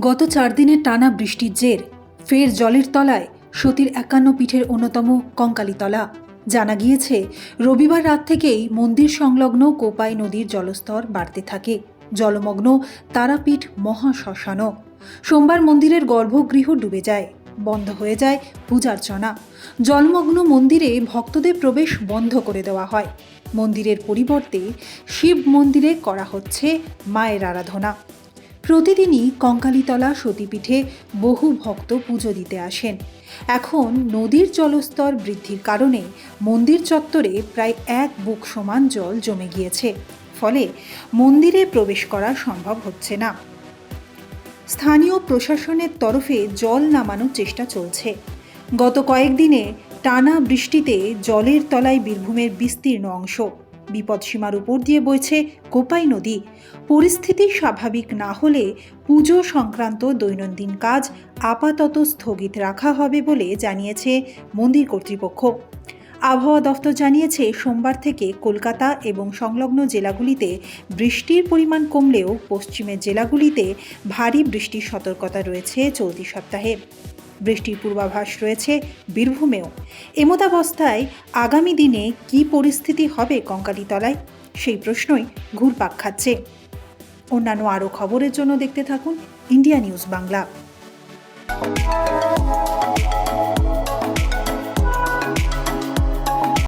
গত চার দিনের টানা বৃষ্টির জের, ফের জলের তলায় সতীর একান্ন পীঠের অন্যতম কঙ্কালীতলা। জানা গিয়েছে, রবিবার রাত থেকেই মন্দির সংলগ্ন কোপাই নদীর জলস্তর বাড়তে থাকে। জলমগ্ন তারাপীঠ মহাশ্মশানও। সোমবার মন্দিরের গর্ভগৃহ ডুবে যায়, বন্ধ হয়ে যায় পূজার্চনা। জলমগ্ন মন্দিরে ভক্তদের প্রবেশ বন্ধ করে দেওয়া হয়। মন্দিরের পরিবর্তে শিব মন্দিরে করা হচ্ছে মায়ের আরাধনা। প্রতিদিনই কঙ্কালীতলা সতীপীঠে বহু ভক্ত পুজো দিতে আসেন। এখন নদীর জলস্তর বৃদ্ধির কারণে মন্দির চত্বরে প্রায় এক বুক সমান জল জমে গিয়েছে। ফলে মন্দিরে প্রবেশ করা সম্ভব হচ্ছে না। স্থানীয় প্রশাসনের তরফে জল নামানোর চেষ্টা চলছে। গত কয়েকদিনে টানা বৃষ্টিতে জলের তলায় বীরভূমের বিস্তীর্ণ অংশ বিপদসীমার উপর দিয়ে বইছে কোপাই নদী। পরিস্থিতি স্বাভাবিক না হলে পুজো সংক্রান্ত দৈনন্দিন কাজ আপাতত স্থগিত রাখা হবে বলে জানিয়েছে মন্দির কর্তৃপক্ষ। আবহাওয়া দফতর জানিয়েছে, সোমবার থেকে কলকাতা এবং সংলগ্ন জেলাগুলিতে বৃষ্টির পরিমাণ কমলেও পশ্চিমের জেলাগুলিতে ভারী বৃষ্টির সতর্কতা রয়েছে চলতি সপ্তাহে। বৃষ্টির পূর্বাভাস রয়েছে বীরভূমেও। এমতাবস্থায় আগামী দিনে কি পরিস্থিতি হবে কঙ্কালীতলায়? সেই প্রশ্নই ঘুরপাক খাচ্ছে। অন্যান্য আরও খবরের জন্য দেখতে থাকুন ইন্ডিয়া নিউজ বাংলা।